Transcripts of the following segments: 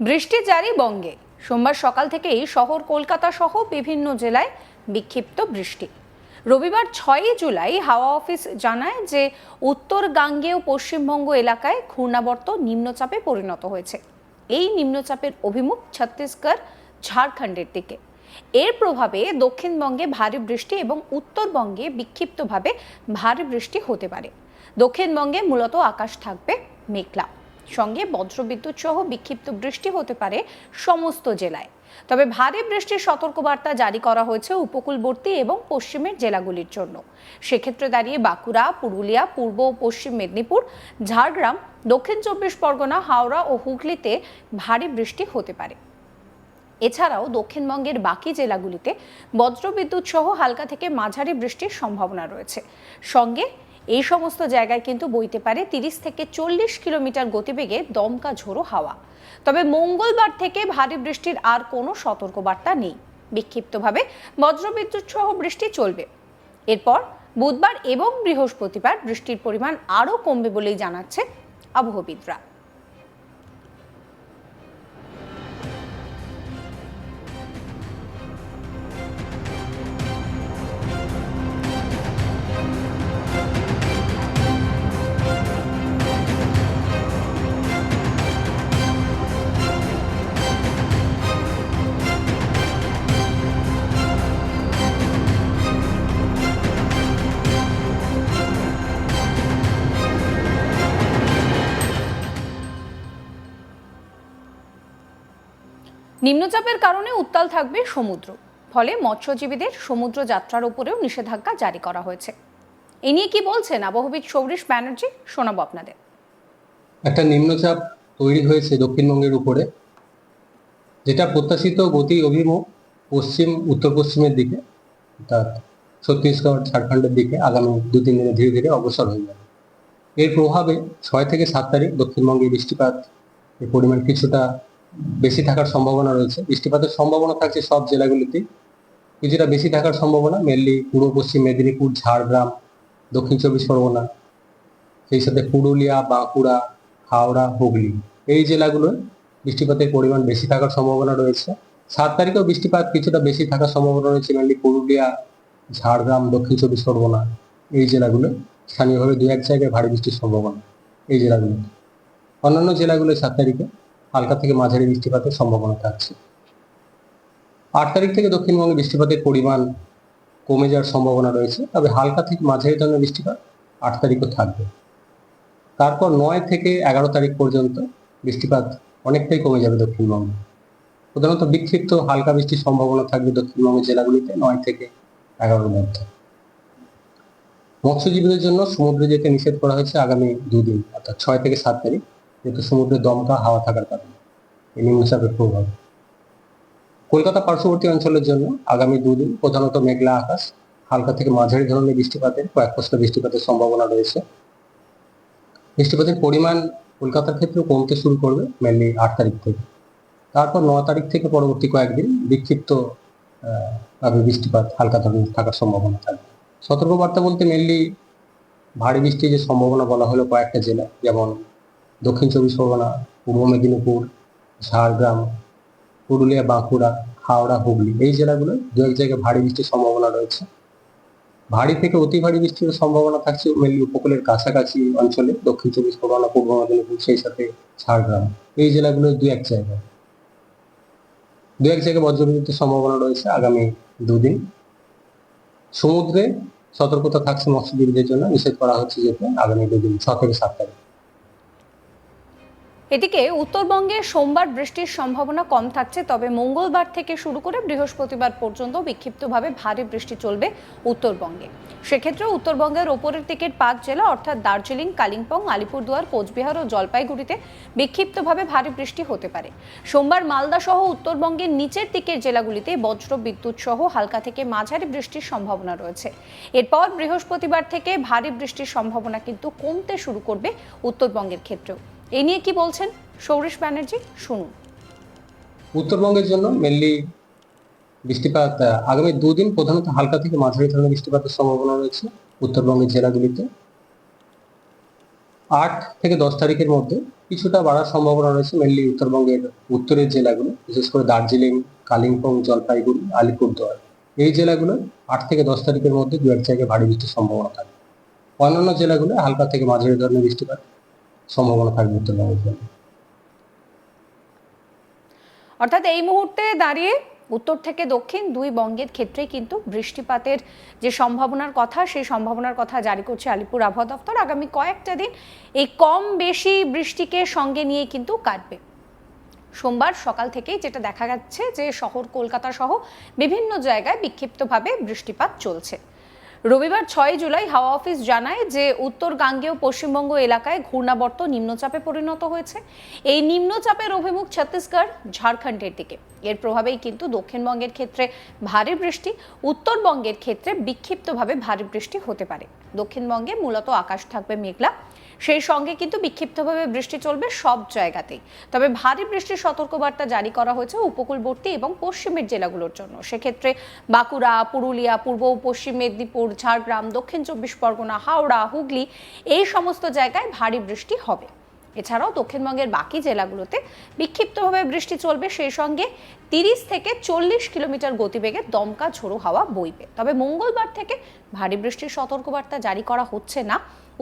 বৃষ্টি জারি বঙ্গে। সোমবার সকাল থেকেই শহর কলকাতা সহ বিভিন্ন জেলায় বিক্ষিপ্ত বৃষ্টি। রবিবার ছয়ই জুলাই হাওয়া অফিস জানায় যে, উত্তর গাঙ্গেয় পশ্চিমবঙ্গ এলাকায় ঘূর্ণাবর্ত নিম্নচাপে পরিণত হয়েছে। এই নিম্নচাপের অভিমুখ ছত্তিশগড়, ঝাড়খণ্ডের দিকে। এর প্রভাবে দক্ষিণবঙ্গে ভারী বৃষ্টি এবং উত্তরবঙ্গে বিক্ষিপ্তভাবে ভারী বৃষ্টি হতে পারে। দক্ষিণবঙ্গে মূলত আকাশ থাকবে মেঘলা। সঙ্গে বজ্রবিদ্যুৎ সহ বিক্ষিপ্ত বৃষ্টি হতে পারে সমস্ত জেলায়। তবে ভারী বৃষ্টির সতর্কবার্তা জারি করা হয়েছে উপকূলবর্তী এবং পশ্চিমের জেলাগুলির জন্য। সেক্ষেত্রে দাঁড়িয়ে বাঁকুড়া, পুরুলিয়া, পূর্ব ও পশ্চিম মেদিনীপুর, ঝাড়গ্রাম, দক্ষিণ চব্বিশ পরগনা, হাওড়া ও হুগলিতে ভারী বৃষ্টি হতে পারে। এছাড়াও দক্ষিণবঙ্গের বাকি জেলাগুলিতে বজ্রবিদ্যুৎ সহ হালকা থেকে মাঝারি বৃষ্টির সম্ভাবনা রয়েছে। সঙ্গে এই সমস্ত জায়গায় কিন্তু বইতে পারে তিরিশ থেকে চল্লিশ কিলোমিটার গতিবেগে দমকা ঝোড়ো হাওয়া। তবে মঙ্গলবার থেকে ভারী বৃষ্টির আর কোনো সতর্কবার্তা নেই। বিক্ষিপ্তভাবে বজ্রবিদ্যুৎ সহ বৃষ্টি চলবে। এরপর বুধবার এবং বৃহস্পতিবার বৃষ্টির পরিমাণ আরও কমবে বলেই জানাচ্ছে আবহবিদরা। নিম্নচাপের কারণে উত্তাল থাকবে সমুদ্র, ফলে মৎস্যজীবীদের সমুদ্র যাত্রার উপরেও নিষেধাজ্ঞা জারি করা হয়েছে। এ নিয়ে কি বলছেন আবহবিদ সৌরিশ ব্যানার্জি, শোনাবো আপনাদের। একটা নিম্নচাপ তৈরি হয়েছে দক্ষিণবঙ্গের উপরে, যেটা প্রত্যাশিত গতি অভিমুখ পশ্চিম উত্তর পশ্চিমের দিকে অর্থাৎ ছত্তিশগড়, ঝাড়খণ্ডের দিকে আগামী দু তিন দিনে ধীরে ধীরে অগ্রসর হয়ে যাবে। এর প্রভাবে ছয় থেকে সাত তারিখ দক্ষিণবঙ্গে বৃষ্টিপাত এর পরিমাণ কিছুটা বেশি থাকার সম্ভাবনা রয়েছে। বৃষ্টিপাতের সম্ভাবনা থাকছে সব জেলাগুলিতে কিছুটা বেশি থাকার সম্ভাবনা মেনলি পূর্ব, পশ্চিম মেদিনীপুর, ঝাড়গ্রাম, দক্ষিণ চব্বিশ পরগনা, সেই সাথে পুরুলিয়া, বাঁকুড়া, হাওড়া, হুগলি। এই জেলাগুলোয় বৃষ্টিপাতের পরিমাণ বেশি থাকার সম্ভাবনা রয়েছে। সাত তারিখেও বৃষ্টিপাত কিছুটা বেশি থাকার সম্ভাবনা রয়েছে মেনলি পুরুলিয়া, ঝাড়গ্রাম, দক্ষিণ চব্বিশ পরগনা, এই জেলাগুলো স্থানীয়ভাবে দু এক জায়গায় ভারী বৃষ্টির সম্ভাবনা এই জেলাগুলো অন্যান্য জেলাগুলোয় সাত তারিখে হালকা থেকে মাঝারি বৃষ্টিপাতের সম্ভাবনা থাকছে। আট তারিখ থেকে দক্ষিণবঙ্গে বৃষ্টিপাতের পরিমাণ কমে যাওয়ার সম্ভাবনা রয়েছে, তবে হালকা থেকে মাঝারি ধরনের বৃষ্টিপাত আট তারিখও থাকবে। তারপর নয় থেকে এগারো তারিখ পর্যন্ত বৃষ্টিপাত অনেকটাই কমে যাবে দক্ষিণবঙ্গে। প্রধানত বিক্ষিপ্ত হালকা বৃষ্টির সম্ভাবনা থাকবে দক্ষিণবঙ্গের জেলাগুলিতে নয় থেকে এগারোর মধ্যে। মৎস্যজীবীদের জন্য সমুদ্রে যেতে নিষেধ করা হয়েছে আগামী দুদিন, অর্থাৎ ছয় থেকে সাত তারিখ। যেহেতু সমুদ্রে দমকা হাওয়া থাকার কারণে। এই নিম্নচাপের প্রভাব। কলকাতা পার্শ্ববর্তী অঞ্চলের জন্য আগামী দুদিন প্রধানত মেঘলা আকাশ, হালকা থেকে মাঝারি ধরনের বৃষ্টিপাতের, কয়েক পশলা বৃষ্টিপাতের সম্ভাবনা রয়েছে। বৃষ্টিপাতের পরিমাণ কলকাতার ক্ষেত্রে কমতে শুরু করবে মেনলি আট তারিখ থেকে। তারপর ন তারিখ থেকে পরবর্তী কয়েকদিন বিক্ষিপ্ত ভাবে বৃষ্টিপাত হালকা ধরনের থাকার সম্ভাবনা থাকবে। সতর্কবার্তা বলতে মেনলি ভারী বৃষ্টির যে সম্ভাবনা বলা হলো কয়েকটা জেলা যেমন দক্ষিণ চব্বিশ পরগনা, পূর্ব মেদিনীপুর, ঝাড়গ্রাম, পুরুলিয়া, বাঁকুড়া, হাওড়া, হুগলি এই জেলাগুলো দু এক জায়গায় ভারী বৃষ্টির সম্ভাবনা রয়েছে। ভারী থেকে অতি ভারী বৃষ্টির সম্ভাবনা থাকছে মেনলি উপকূলের কাছাকাছি অঞ্চলে, দক্ষিণ চব্বিশ পরগনা, পূর্ব মেদিনীপুর, সেই সাথে ঝাড়গ্রাম এই জেলাগুলো দু এক জায়গায়। দু এক জায়গায় বজ্রবিদ্যুতের সম্ভাবনা রয়েছে আগামী দুদিন। সমুদ্রে সতর্কতা থাকছে মৎস্যজীবীদের জন্য, নিষেধ করা হচ্ছে যেতে আগামী দুদিন, ছ থেকে সাত তারিখ। এদিকে উত্তরবঙ্গে সোমবার বৃষ্টির সম্ভাবনা কম থাকছে, তবে মঙ্গলবার থেকে শুরু করে বৃহস্পতিবার পর্যন্ত বিক্ষিপ্তভাবে ভারী বৃষ্টি চলবে উত্তরবঙ্গে। সেক্ষেত্রে উত্তরবঙ্গের ওপরের দিকের পাঁচ জেলা অর্থাৎ দার্জিলিং, কালিম্পং, আলিপুরদুয়ার, কোচবিহার ও জলপাইগুড়িতে বিক্ষিপ্তভাবে ভারী বৃষ্টি হতে পারে। সোমবার মালদা সহ উত্তরবঙ্গের নিচের দিকের জেলাগুলিতে বজ্র বিদ্যুৎ সহ হালকা থেকে মাঝারি বৃষ্টির সম্ভাবনা রয়েছে। এরপর বৃহস্পতিবার থেকে ভারী বৃষ্টির সম্ভাবনা কিন্তু কমতে শুরু করবে উত্তরবঙ্গের ক্ষেত্রেও। এ নিয়ে কি বলছেন সৌরিশ ব্যানার্জি? শুনুন। উত্তরবঙ্গের জন্য মেনলি বৃষ্টিপাত আগামী দুদিন প্রধানত হালকা থেকে মাঝারি ধরনের বৃষ্টিপাতের সম্ভাবনা রয়েছে উত্তরবঙ্গের জেলাগুলিতে। আট থেকে দশ তারিখের মধ্যে কিছুটা বাড়ার সম্ভাবনা রয়েছে মেনলি উত্তরবঙ্গের উত্তরের জেলাগুলো, বিশেষ করে দার্জিলিং, কালিম্পং, জলপাইগুড়ি, আলিপুরদুয়ার। এই জেলাগুলো আট থেকে দশ তারিখের মধ্যে দু এক জায়গায় ভারী বৃষ্টির সম্ভাবনা থাকে। অন্যান্য জেলাগুলো হালকা থেকে মাঝারি ধরনের বৃষ্টিপাত। সম্ভাবনা থাকবে উত্তরবঙ্গের জন্য অর্থাৎ এই মুহূর্তে দাঁড়িয়ে উত্তর থেকে দক্ষিণ দুই বঙ্গের ক্ষেত্রে কিন্তু বৃষ্টিপাতের যে সম্ভাবনার কথা, সেই সম্ভাবনার কথা জারি করছে আলিপুর আবহাওয়া দপ্তর। আগামী কয়েকটা দিন এই কম বেশি বৃষ্টিকে সঙ্গে নিয়ে কিন্তু কাটবে। সোমবার সকাল থেকেই যেটা দেখা যাচ্ছে যে শহর, কলকাতা সহ বিভিন্ন জায়গায় বিক্ষিপ্তভাবে বৃষ্টিপাত চলছে। রবিবার ছয় জুলাই হাওয়া অফিস জানায় যে উত্তর গাঙ্গেয় পশ্চিমবঙ্গ এলাকায় ঘূর্ণাবর্ত নিম্নচাপে পরিণত হয়েছে। এই নিম্নচাপের অভিমুখ ছত্তিশগড়, ঝাড়খণ্ডের দিকে। এর প্রভাবেই কিন্তু দক্ষিণবঙ্গের ক্ষেত্রে ভারী বৃষ্টি, উত্তরবঙ্গের ক্ষেত্রে বিক্ষিপ্তভাবে ভারী বৃষ্টি হতে পারে। দক্ষিণবঙ্গে মূলত আকাশ থাকবে মেঘলা। সেই সঙ্গে কিন্তু বিক্ষিপ্তভাবে বৃষ্টি চলবে সব জায়গাতেই। তবে ভারী বৃষ্টির সতর্কবার্তা জারি করা হয়েছে উপকূলবর্তী এবং পশ্চিমের জেলাগুলোর জন্য। সেক্ষেত্রে বাঁকুড়া, পুরুলিয়া, পূর্ব পশ্চিম মেদিনীপুর, ঝাড়গ্রাম, দক্ষিণ চব্বিশ পরগনা, হাওড়া, হুগলি এই সমস্ত জায়গায় ভারী বৃষ্টি হবে। এছাড়াও দক্ষিণবঙ্গের বাকি জেলাগুলোতে বিক্ষিপ্তভাবে বৃষ্টি চলবে, সেই সঙ্গে তিরিশ থেকে চল্লিশ কিলোমিটার গতিবেগে দমকা ঝোড়ো হাওয়া বইবে। তবে মঙ্গলবার থেকে ভারী বৃষ্টির সতর্কবার্তা জারি করা হচ্ছে না।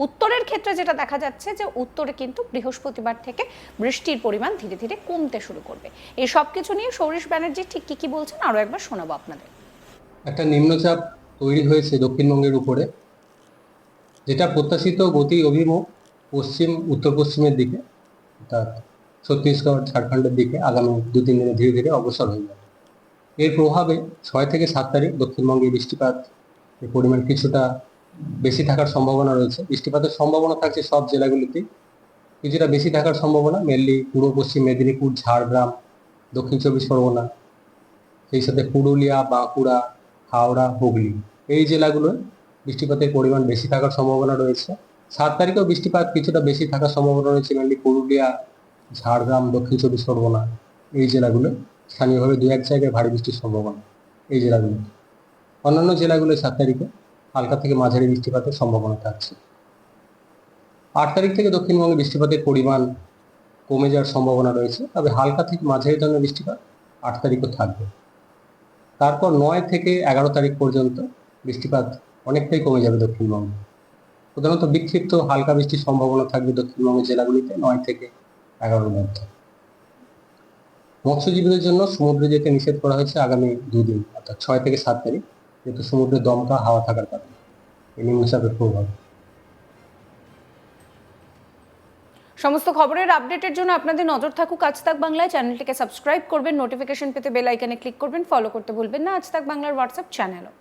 উত্তরের ক্ষেত্রে যেটা দেখা যাচ্ছে যে উত্তরে কিন্তু বৃহস্পতিবার থেকে বৃষ্টির পরিমাণ ধীরে ধীরে কমতে শুরু করবে। এই সব কিছু নিয়ে সৌরিশ ব্যানার্জি ঠিক কি কি বলছেন আরও একবার শোনাবো আপনাদের। একটা নিম্নচাপ তৈরি হয়েছে দক্ষিণবঙ্গের উপরে, যেটা প্রত্যাশিত গতি অভিমুখ পশ্চিম উত্তর পশ্চিমের দিকে, অর্থাৎ ছত্তিশগড়, ঝাড়খণ্ডের দিকে আগামী দু তিন দিনে ধীরে ধীরে অগ্রসর হয়ে যাবে। এর প্রভাবে ছয় থেকে সাত তারিখ দক্ষিণবঙ্গে বৃষ্টিপাত, এর পরিমাণ কিছুটা বেশি থাকার সম্ভাবনা রয়েছে। বৃষ্টিপাতের সম্ভাবনা থাকছে সব জেলাগুলিতেই। কিছুটা বেশি থাকার সম্ভাবনা মেনলি পূর্ব, পশ্চিম মেদিনীপুর, ঝাড়গ্রাম, দক্ষিণ চব্বিশ পরগনা, সেই সাথে পুরুলিয়া, বাঁকুড়া, হাওড়া, হুগলি। এই জেলাগুলোয় বৃষ্টিপাতের পরিমাণ বেশি থাকার সম্ভাবনা রয়েছে। সাত তারিখেও বৃষ্টিপাত কিছুটা বেশি থাকার সম্ভাবনা রয়েছে। মেনলি পুরুলিয়া, ঝাড়গ্রাম, দক্ষিণ চব্বিশ পরগনা এই জেলাগুলো। স্থানীয়ভাবে দু এক জায়গায় ভারী বৃষ্টির সম্ভাবনা এই জেলাগুলো। অন্যান্য জেলাগুলোয় সাত তারিখে হালকা থেকে মাঝারি বৃষ্টিপাতের সম্ভাবনা থাকছে। আট তারিখ থেকে দক্ষিণবঙ্গে বৃষ্টিপাতের পরিমাণ কমে যাওয়ার সম্ভাবনা রয়েছে, তবে হালকা থেকে মাঝারি ধরনের বৃষ্টিপাত আট তারিখও থাকবে। তারপর নয় থেকে এগারো তারিখ পর্যন্ত বৃষ্টিপাত অনেকটাই কমে যাবে দক্ষিণবঙ্গে। প্রধানত বিক্ষিপ্ত হালকা বৃষ্টির সম্ভাবনা থাকবে দক্ষিণবঙ্গের জেলাগুলিতে নয় থেকে এগারোর মধ্যে। মৎস্যজীবীদের জন্য সমুদ্রে যেতে নিষেধ করা হয়েছে আগামী দুদিন, অর্থাৎ ছয় থেকে সাত তারিখ, যেহেতু সমুদ্রে দমকা হাওয়া থাকার কারণে। এই নিম্নচাপের প্রভাব সমস্ত খবরের আপডেটের জন্য আপনাদের নজর থাকুক আজ তাক বাংলায়। চ্যানেলটিকে সাবস্ক্রাইব করবেন, নোটিফিকেশন পেতে বেল আইকনে ক্লিক করবেন, ফলো করতে ভুলবেন না। আজ তাক বাংলার হোয়াটসঅ্যাপ চ্যানেলও।